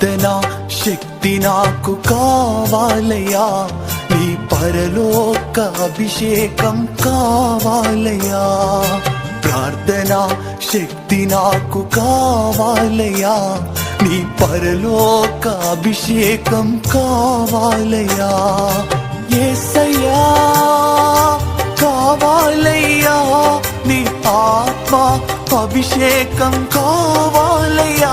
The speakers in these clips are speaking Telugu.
ప్రార్థన శక్తి నాకు కావాలయా నీ పరలోక అభిషేకం కావాలయా ప్రార్థన శక్తి నాకు కావాలయా నీ పరలోక అభిషేకం కావాలయా ఏసయ్యా కావాలయ్యా. నీ ఆత్మ అభిషేకం కావాలయ్యా.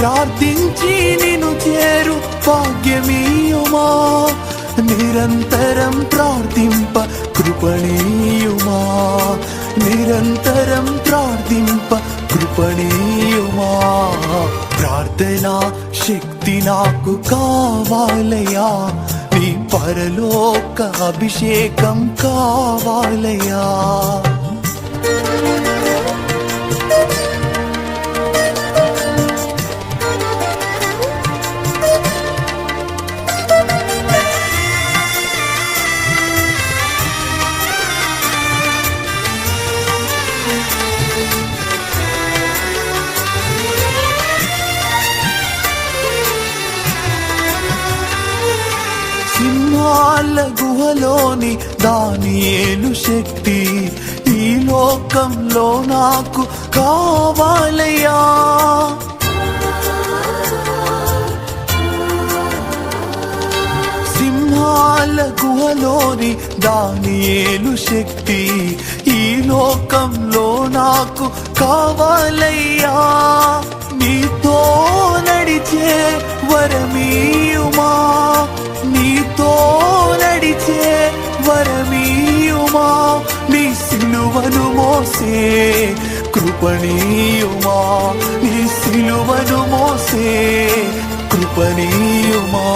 ప్రార్థించి నిన్ను చేరు భాగ్యమీయుమా. నిరంతరం ప్రార్థింప కృపణీయుమా. నిరంతరం ప్రార్థింప కృపణీయుమా. ప్రార్థనా శక్తి నాకు కావాలయా నీ పరలోక అభిషేకం కావాలయా గుహలోని దానియేలు శక్తి. ఈ లోకంలో నాకు కావాలయ్యా. సింహాల గుహలోని దానియేలు శక్తి. ఈ లోకంలో నాకు కావాలయ్యా. నీతో నడిచే వరమీ సిలువను మోసే కృపణీయుమా నీ సిలువను మోసే కృపణీయుమా.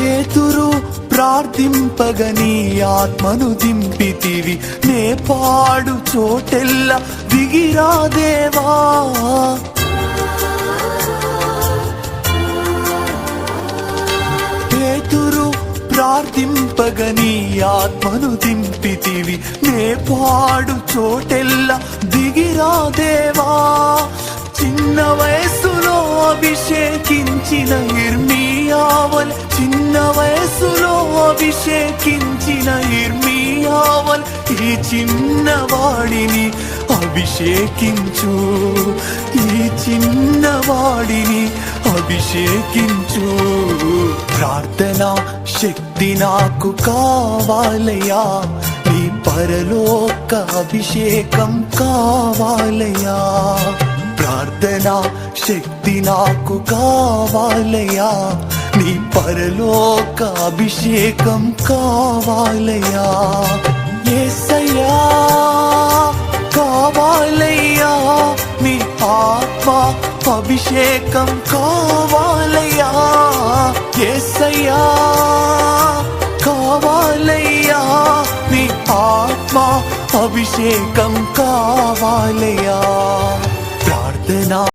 పేతురు ప్రార్థింపగని ఆత్మను దింపితివి. నే పాడు చోటెల్ల దిగిరాదేవా పేతురు ప్రార్థింపగని ఆత్మను దింపితివి. నే పాడు చోటెల్ల దిగిరాదేవా చిన్న వయస్సులో అభిషేకించిన ఇర్మియావల్ చిన్న వయసులో అభిషేకించిన ఇర్మియావల్ ఈ చిన్నవాడిని అభిషేకించు. ఈ చిన్నవాడిని అభిషేకించు. ప్రార్థన శక్తి నాకు కావాలయా నీ పరలోక అభిషేకం కావాలయా ప్రార్థన శక్తి నాకు కావాలయా నీ పరలోక అభిషేకం కావాలయా ఏసయ్యా కావాలయ్యా నీ ఆత్మ అభిషేకం కావాలయ్యా. ఏసయ్యా కావాలయ్యా నీ ఆత్మ అభిషేకం కావాలయ్యా. ప్రార్థనా